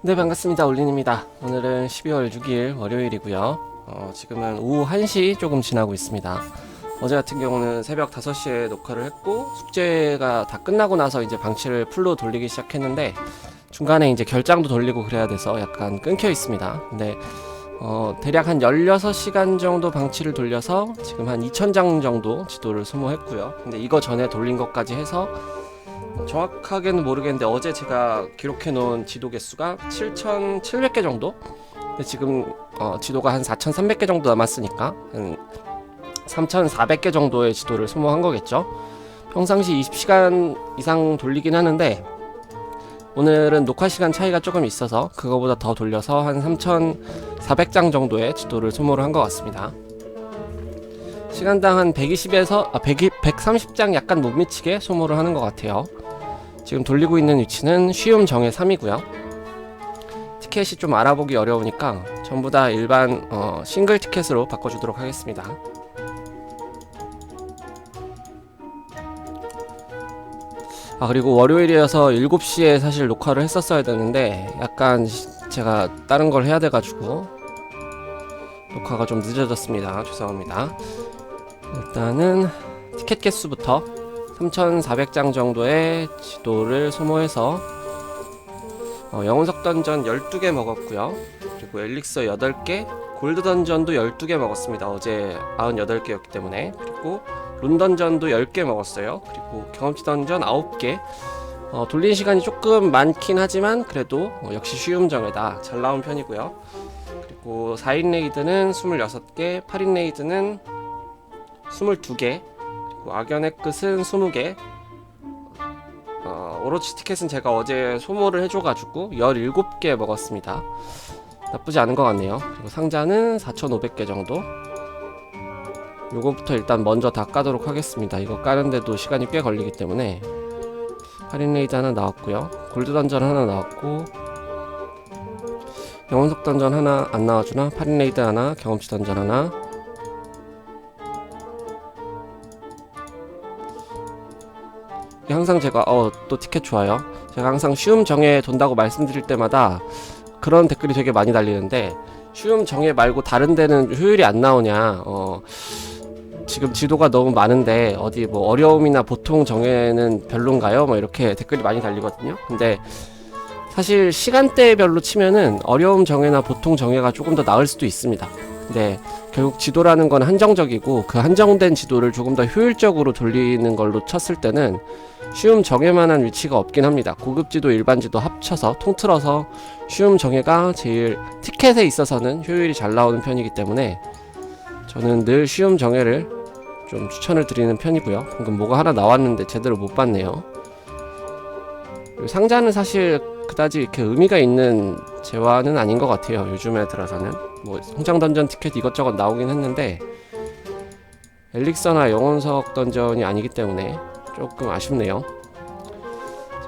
네 반갑습니다. 올린입니다. 오늘은 12월 6일 월요일이고요. 어, 지금은 오후 1시 조금 지나고 있습니다. 어제 같은 경우는 새벽 5시에 녹화를 했고 숙제가 다 끝나고 나서 이제 방치를 풀로 돌리기 시작했는데 중간에 이제 결장도 돌리고 그래야 돼서 약간 끊겨 있습니다. 근데 어, 대략 한 16시간 정도 방치를 돌려서 지금 한 2000장 정도 지도를 소모했고요. 근데 이거 전에 돌린 것까지 해서 정확하게는 모르겠는데 어제 제가 기록해 놓은 지도 개수가 7,700개 정도? 근데 지금 어, 지도가 한 4,300개 정도 남았으니까 한 3,400개 정도의 지도를 소모한 거겠죠. 평상시 20시간 이상 돌리긴 하는데 오늘은 녹화 시간 차이가 조금 있어서 그거보다 더 돌려서 한 3,400장 정도의 지도를 소모를 한 것 같습니다. 시간당 한 120에서 아 100, 130장 약간 못 미치게 소모를 하는 것 같아요. 지금 돌리고 있는 위치는 쉬움 정의 3이고요. 티켓이 좀 알아보기 어려우니까 전부 다 일반 어, 싱글 티켓으로 바꿔주도록 하겠습니다. 아 그리고 월요일이어서 7시에 사실 녹화를 했었어야 되는데 약간 시- 제가 다른 걸 해야 돼가지고 녹화가 좀 늦어졌습니다. 죄송합니다. 일단은 티켓 개수부터 3,400장 정도의 지도를 소모해서 어, 영혼석 던전 12개 먹었고요. 그리고 엘릭서 8개, 골드 던전도 12개 먹었습니다. 어제 98개였기 때문에. 그리고 룬 던전도 10개 먹었어요. 그리고 경험치 던전 9개. 어, 돌린 시간이 조금 많긴 하지만 그래도 어, 역시 쉬움 정에다 잘 나온 편이고요. 그리고 4인 레이드는 26개, 8인 레이드는 22개, 그리고 악연의 끝은 20개. 어, 오로치 티켓은 제가 어제 소모를 해줘가지고 17개 먹었습니다. 나쁘지 않은 것 같네요. 그리고 상자는 4,500개 정도. 요거부터 일단 먼저 다 까도록 하겠습니다. 이거 까는데도 시간이 꽤 걸리기 때문에 할인 레이드 하나 나왔고요. 골드 던전 하나 나왔고 영혼석 던전 하나 안 나와주나? 할인 레이드 하나, 경험치 던전 하나, 항상 제가 어 또 티켓 좋아요. 제가 항상 쉬움 정에 돈다고 말씀드릴 때마다 그런 댓글이 되게 많이 달리는데 쉬움 정에 말고 다른 데는 효율이 안 나오냐. 어 지금 지도가 너무 많은데 어디 뭐 어려움이나 보통 정에는 별론가요? 뭐 이렇게 댓글이 많이 달리거든요. 근데 사실 시간대별로 치면은 어려움 정해나 보통 정해가 조금 더 나을 수도 있습니다. 근데 결국 지도라는 건 한정적이고 그 한정된 지도를 조금 더 효율적으로 돌리는 걸로 쳤을 때는 쉬움 정해만한 위치가 없긴 합니다. 고급 지도, 일반 지도 합쳐서 통틀어서 쉬움 정해가 제일 티켓에 있어서는 효율이 잘 나오는 편이기 때문에 저는 늘 쉬움 정해를 좀 추천을 드리는 편이고요. 방금 뭐가 하나 나왔는데 제대로 못 봤네요. 상자는 사실 그다지 이렇게 의미가 있는 재화는 아닌 것 같아요. 요즘에 들어서는 뭐 성장 던전 티켓 이것저것 나오긴 했는데 엘릭서나 영혼석 던전이 아니기 때문에 조금 아쉽네요.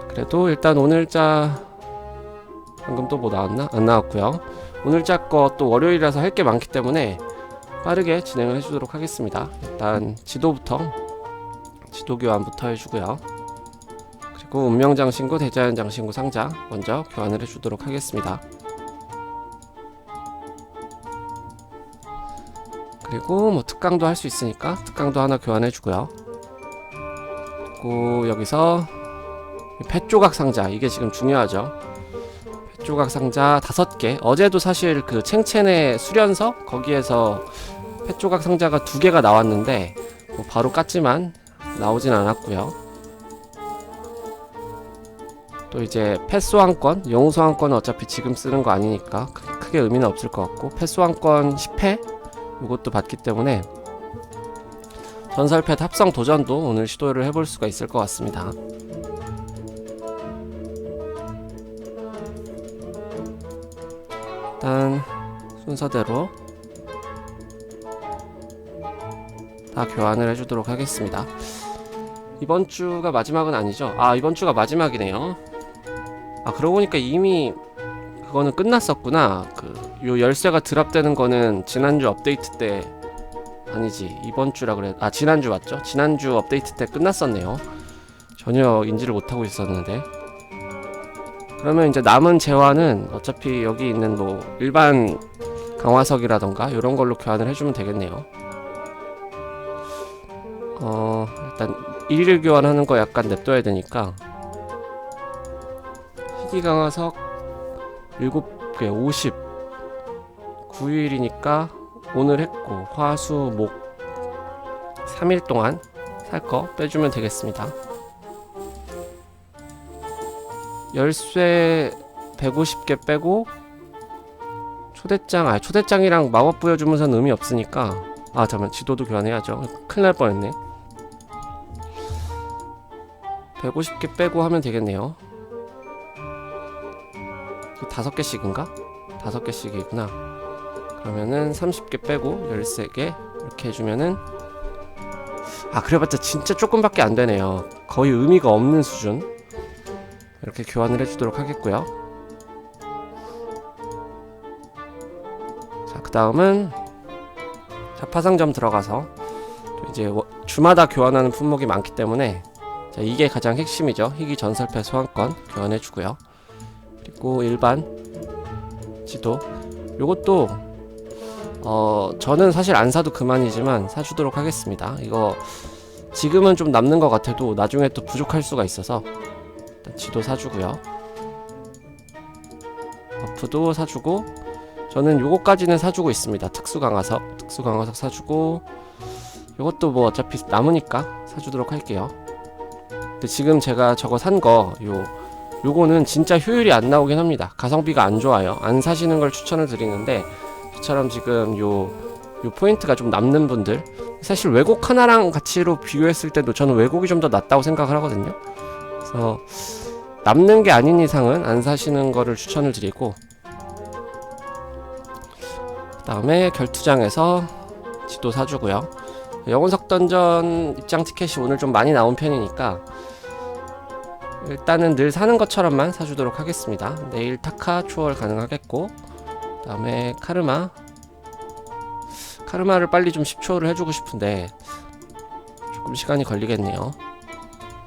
그래도 일단 오늘자 방금 또 뭐 나왔나? 안 나왔고요. 오늘자 거 또 월요일이라서 할 게 많기 때문에 빠르게 진행을 해주도록 하겠습니다. 일단 지도부터 지도 교환부터 해주고요. 그리고 운명 장신구, 대자연 장신구 상자 먼저 교환을 해주도록 하겠습니다. 그리고 뭐 특강도 할 수 있으니까 특강도 하나 교환해 주고요. 그리고 여기서 펫 조각 상자 이게 지금 중요하죠. 펫 조각 상자 다섯 개. 어제도 사실 그 챙첸의 수련서 거기에서 펫 조각 상자가 두 개가 나왔는데 뭐 바로 깠지만 나오진 않았고요. 또 이제 펫 소환권, 영웅 소환권은 어차피 지금 쓰는 거 아니니까 크- 크게 의미는 없을 것 같고 펫 소환권 10회 이것도 받기 때문에 전설 펫 합성 도전도 오늘 시도를 해볼 수가 있을 것 같습니다. 일단 순서대로 다 교환을 해주도록 하겠습니다. 이번 주가 마지막은 아니죠? 아 이번 주가 마지막이네요. 아 그러고 보니까 이미 그거는 끝났었구나. 그 요 열쇠가 드랍되는 거는 지난주 업데이트 때 아니지 이번 주라 그래. 아 지난주 맞죠? 지난주 업데이트 때 끝났었네요. 전혀 인지를 못하고 있었는데 그러면 이제 남은 재화는 어차피 여기 있는 뭐 일반 강화석이라던가 이런 걸로 교환을 해주면 되겠네요. 어 일단 일일 교환하는 거 약간 냅둬야 되니까 희귀 강화석 7개 50 9일이니까 오늘 했고 화수 목 3일 동안 살 거 빼주면 되겠습니다. 열쇠 150개 빼고 초대장 아 초대장이랑 마법 부여 주문서는 의미 없으니까. 아 잠깐 지도도 교환해야죠. 큰일 날 뻔했네. 150개 빼고 하면 되겠네요. 이게 다섯 개씩인가? 다섯 개씩이구나 그러면은 30개 빼고 13개 이렇게 해주면은 아 그래봤자 진짜 조금밖에 안 되네요. 거의 의미가 없는 수준. 이렇게 교환을 해주도록 하겠고요. 자그 다음은 자 파상점 들어가서 또 이제 워- 주마다 교환하는 품목이 많기 때문에 자 이게 가장 핵심이죠. 희귀 전설패 소환권 교환해주고요. 그리고 일반 지도. 요것도 어 저는 사실 안 사도 그만이지만 사주도록 하겠습니다. 이거 지금은 좀 남는 것 같아도 나중에 또 부족할 수가 있어서 일단 지도 사주고요. 버프도 사주고 저는 요거까지는 사주고 있습니다. 특수 강화석 특수 강화석 사주고 요것도 뭐 어차피 남으니까 사주도록 할게요. 근데 지금 제가 저거 산 거 요 요거는 진짜 효율이 안 나오긴 합니다. 가성비가 안 좋아요. 안 사시는 걸 추천을 드리는데 저처럼 지금 요, 요 포인트가 좀 남는 분들 사실 왜곡 하나랑 가치로 비교했을 때도 저는 왜곡이 좀 더 낫다고 생각을 하거든요. 그래서 남는 게 아닌 이상은 안 사시는 거를 추천을 드리고 그 다음에 결투장에서 지도 사주고요. 영혼석 던전 입장 티켓이 오늘 좀 많이 나온 편이니까 일단은 늘 사는 것처럼만 사주도록 하겠습니다. 내일 타카 초월 가능하겠고 그 다음에 카르마. 카르마를 빨리 좀 10초를 해주고 싶은데 조금 시간이 걸리겠네요.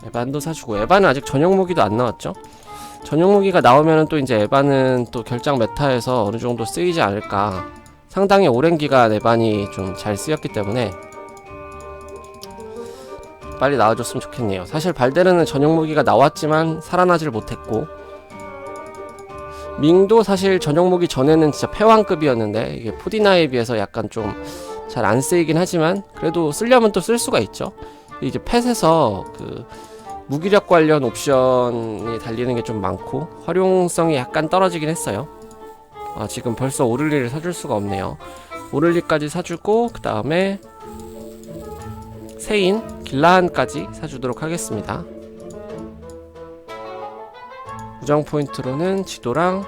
에반도 사주고. 에반은 아직 전용 무기도 안 나왔죠? 전용 무기가 나오면은 또 이제 에반은 또 결장 메타에서 어느 정도 쓰이지 않을까. 상당히 오랜 기간 에반이 좀 잘 쓰였기 때문에 빨리 나와줬으면 좋겠네요. 사실 발데르는 전용 무기가 나왔지만 살아나질 못했고 밍도 사실 전용 무기 전에는 진짜 패왕급이었는데 이게 포디나에 비해서 약간 좀 잘 안 쓰이긴 하지만 그래도 쓰려면 또 쓸 수가 있죠 이제 펫에서 그 무기력 관련 옵션이 달리는 게 좀 많고 활용성이 약간 떨어지긴 했어요. 아, 지금 벌써 오를리를 사줄 수가 없네요. 오를리까지 사주고 그 다음에 세인 길라한까지 사주도록 하겠습니다. 우정 포인트로는 지도랑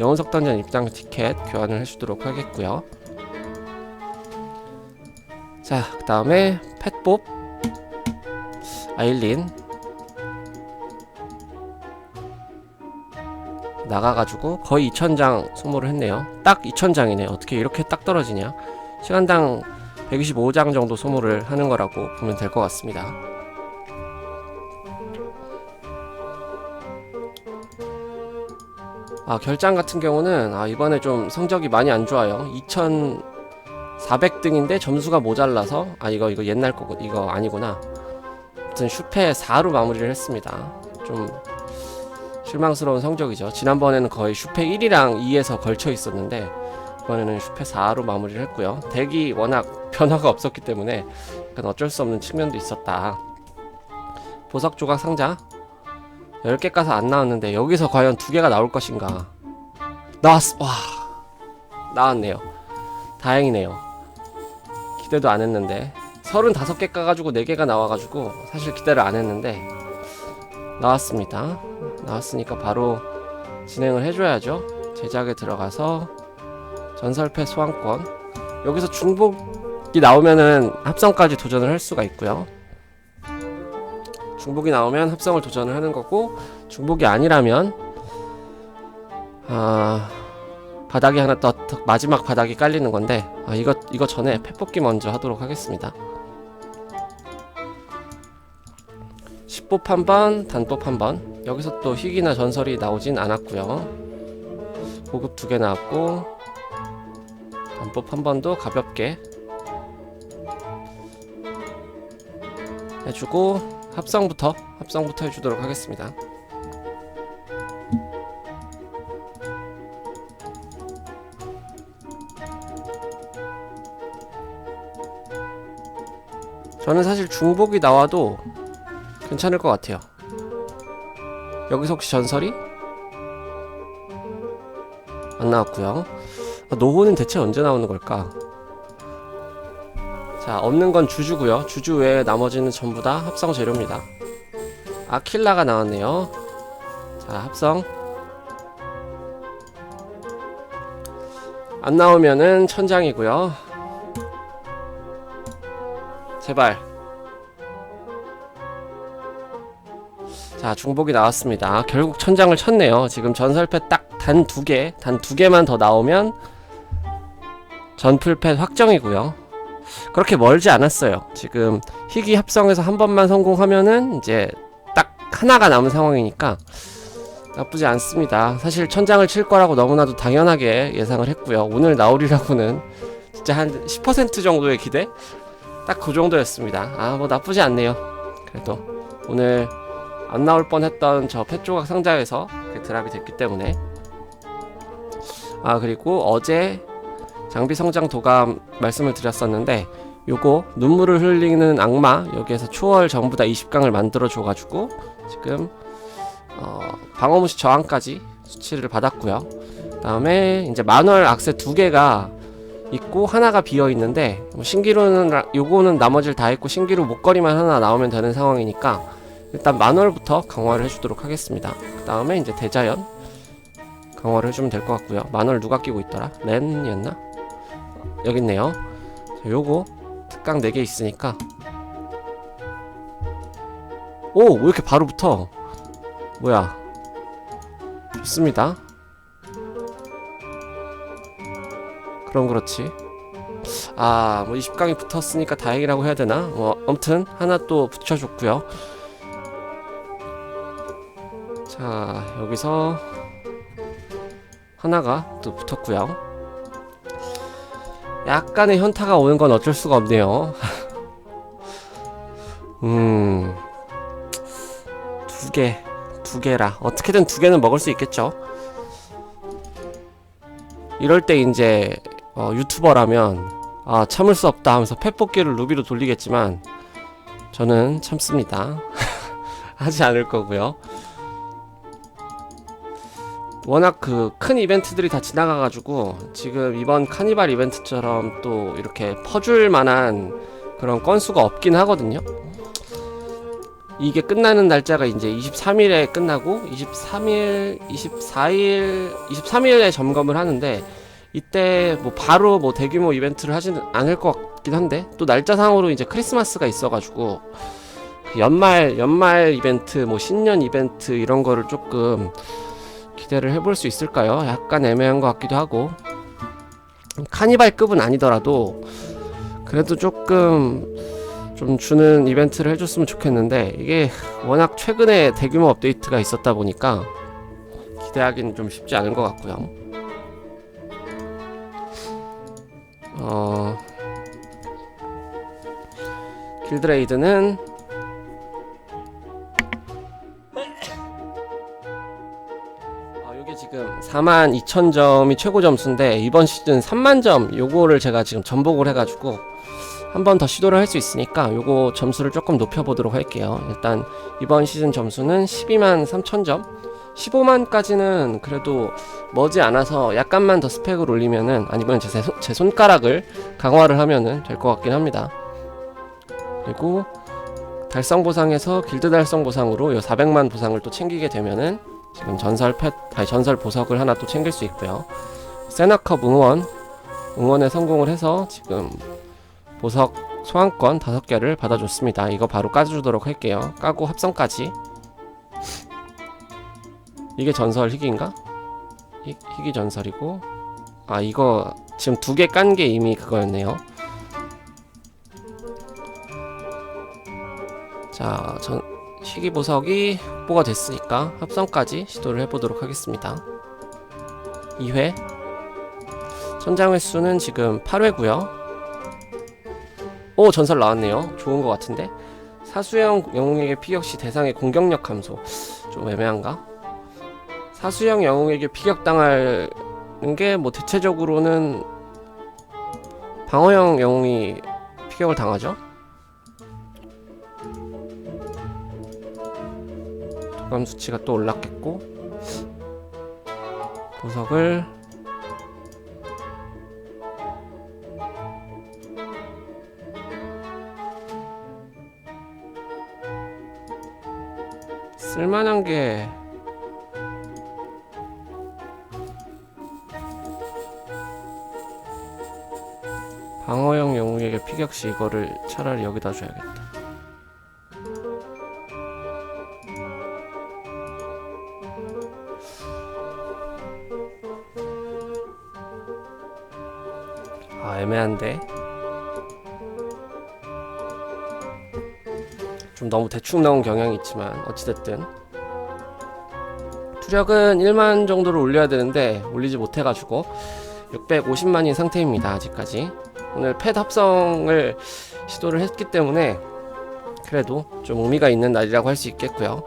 영혼석 던전 입장 티켓 교환을 해주도록 하겠고요. 자, 그 다음에 펫봇 아일린. 나가가지고 거의 2000장 소모를 했네요. 딱 2000장이네. 어떻게 이렇게 딱 떨어지냐. 시간당 125장 정도 소모를 하는 거라고 보면 될 것 같습니다 아 결장 같은 경우는 아 이번에 좀 성적이 많이 안 좋아요 2400등인데 점수가 모자라서 아 이거 이거 옛날 거고 이거 아니구나 아무튼 슈페 4로 마무리를 했습니다. 좀 실망스러운 성적이죠. 지난번에는 거의 슈페 1이랑 2에서 걸쳐 있었는데 이번에는 슈페 4로 마무리를 했고요. 덱이 워낙 변화가 없었기 때문에 어쩔 수 없는 측면도 있었다. 보석 조각 상자 10개 까서 안 나왔는데 여기서 과연 두 개가 나올 것인가? 나왔어. 와. 나왔네요. 다행이네요. 기대도 안 했는데 35개 까가지고 4개가 나와가지고 사실 기대를 안 했는데 나왔습니다. 나왔으니까 바로 진행을 해줘야죠. 제작에 들어가서 전설패 소환권 여기서 중복이 나오면은 합성까지 도전을 할 수가 있고요. 중복이 나오면 합성을 도전을 하는 거고 중복이 아니라면 아 바닥이 하나 더, 더 마지막 바닥이 깔리는 건데 아 이거 이거 전에 패 뽑기 먼저 하도록 하겠습니다. 10뽑 한 번, 단뽑 한 번. 여기서 또 희귀나 전설이 나오진 않았고요 고급 두 개 나왔고 단법 한 번도 가볍게 해주고 합성부터 합성부터 해주도록 하겠습니다 저는 사실 중복이 나와도 괜찮을 것 같아요. 여기서 혹시 전설이? 안 나왔고요. 아, 노호는 대체 언제 나오는 걸까? 자, 없는 건 주주고요. 주주 외에 나머지는 전부 다 합성 재료입니다. 아킬라가 나왔네요. 자, 합성. 안 나오면은 천장이고요. 제발. 자, 중복이 나왔습니다. 결국 천장을 쳤네요. 지금 전설패 딱 단 두 개, 단 두 개만 더 나오면 전풀패 확정이고요. 그렇게 멀지 않았어요. 지금 희귀 합성에서 한 번만 성공하면은 이제 딱 하나가 남은 상황이니까 나쁘지 않습니다. 사실 천장을 칠 거라고 너무나도 당연하게 예상을 했고요. 오늘 나오리라고는 진짜 한 10% 정도의 기대? 딱 그 정도였습니다. 아, 뭐 나쁘지 않네요. 그래도 오늘 안 나올 뻔 했던 저 펫조각 상자에서 그 드랍이 됐기 때문에 아 그리고 어제 장비 성장 도감 말씀을 드렸었는데 요거 눈물을 흘리는 악마 여기에서 초월 전부 다 20강을 만들어 줘가지고 지금 어, 방어무시 저항까지 수치를 받았고요. 다음에 이제 만월 악세 두 개가 있고 하나가 비어 있는데 뭐 신기루는 라- 요거는 나머지를 다 했고 신기루 목걸이만 하나 나오면 되는 상황이니까 일단 만월부터 강화를 해주도록 하겠습니다. 그 다음에 이제 대자연 강화를 해주면 될 것 같고요. 만월 누가 끼고 있더라? 렌이었나? 여기 있네요. 자, 요거 특강 4개 있으니까 오! 왜 이렇게 바로 붙어? 뭐야 좋습니다 그럼 그렇지 아, 뭐 20강이 붙었으니까 다행이라고 해야 되나? 뭐 아무튼 하나 또 붙여줬고요. 자, 여기서 하나가 또 붙었고요. 약간의 현타가 오는 건 어쩔 수가 없네요. 음, 두 개, 두 개라. 어떻게든 두 개는 먹을 수 있겠죠. 이럴 때 이제 어, 유튜버라면 아 참을 수 없다 하면서 펫뽑기를 루비로 돌리겠지만 저는 참습니다. 하지 않을 거고요. 워낙 그 큰 이벤트들이 다 지나가가지고 지금 이번 카니발 이벤트처럼 또 이렇게 퍼줄 만한 그런 건수가 없긴 하거든요. 이게 끝나는 날짜가 이제 23일에 끝나고 23일, 24일, 23일에 점검을 하는데 이때 뭐 바로 뭐 대규모 이벤트를 하지는 않을 것 같긴 한데 또 날짜상으로 이제 크리스마스가 있어가지고 그 연말 연말 이벤트 뭐 신년 이벤트 이런 거를 조금 기대를 해볼 수 있을까요? 약간 애매한 것 같기도 하고 카니발급은 아니더라도 그래도 조금 좀 주는 이벤트를 해줬으면 좋겠는데 이게 워낙 최근에 대규모 업데이트가 있었다 보니까 기대하기는 좀 쉽지 않은 것 같고요. 어 길드레이드는 지금 42,000점이 최고 점수인데 이번 시즌 3만 점 요거를 제가 지금 전복을 해가지고 한 번 더 시도를 할 수 있으니까 요거 점수를 조금 높여보도록 할게요. 일단 이번 시즌 점수는 12만 3,000점 15만까지는 그래도 머지 않아서 약간만 더 스펙을 올리면은 아니면 제, 손- 제 손가락을 강화를 하면은 될 것 같긴 합니다. 그리고 달성 보상에서 길드 달성 보상으로 요 400만 보상을 또 챙기게 되면은 지금 전설 펫 아니 전설 보석을 하나 또 챙길 수 있고요. 세나컵 응원 응원에 성공을 해서 지금 보석 소환권 5개를 받아줬습니다. 이거 바로 까주도록 할게요. 까고 합성까지 이게 전설 희귀인가? 희, 희귀 전설이고 아 이거 지금 두 개 깐 게 이미 그거였네요 자 전 희귀 보석이 확보가 됐으니까 합성까지 시도를 해보도록 하겠습니다. 2회 천장 횟수는 지금 8회고요. 오 전설 나왔네요. 좋은 것 같은데 사수형 영웅에게 피격 시 대상의 공격력 감소 좀 애매한가? 사수형 영웅에게 피격당하는 게 뭐 대체적으로는 방어형 영웅이 피격을 당하죠. 도감 수치가 또 올랐겠고 보석을 쓸만한 게 방어형 영웅에게 피격시 이거를 차라리 여기다 줘야겠다. 너무 대충 나온 경향이 있지만 어찌됐든. 투력은 1만 정도를 올려야 되는데 올리지 못해가지고 650만인 상태입니다 아직까지. 오늘 팻 합성을 시도를 했기 때문에 그래도 좀 의미가 있는 날이라고 할 수 있겠고요.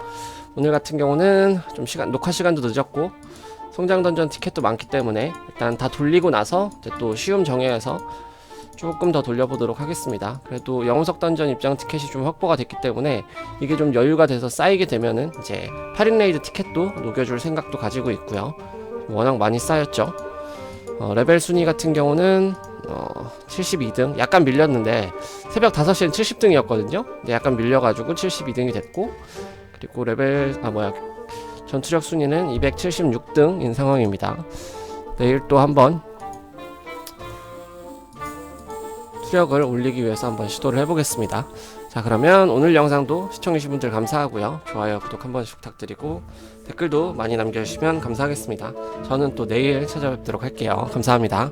오늘 같은 경우는 좀 시간 녹화 시간도 늦었고 성장 던전 티켓도 많기 때문에 일단 다 돌리고 나서 이제 또 쉬움 정해서 조금 더 돌려보도록 하겠습니다. 그래도 영웅석 던전 입장 티켓이 좀 확보가 됐기 때문에 이게 좀 여유가 돼서 쌓이게 되면은 이제 8인 레이드 티켓도 녹여줄 생각도 가지고 있고요. 워낙 많이 쌓였죠. 어, 레벨 순위 같은 경우는 어, 72등 약간 밀렸는데 새벽 5시엔 70등이었거든요. 근데 약간 밀려가지고 72등이 됐고 그리고 레벨 아 뭐야 전투력 순위는 276등인 상황입니다. 내일 또 한번 투력을 올리기 위해서 한번 시도를 해보겠습니다. 자 그러면 오늘 영상도 시청해주신 분들 감사하고요. 좋아요, 구독 한 번씩 부탁드리고 댓글도 많이 남겨주시면 감사하겠습니다. 저는 또 내일 찾아뵙도록 할게요. 감사합니다.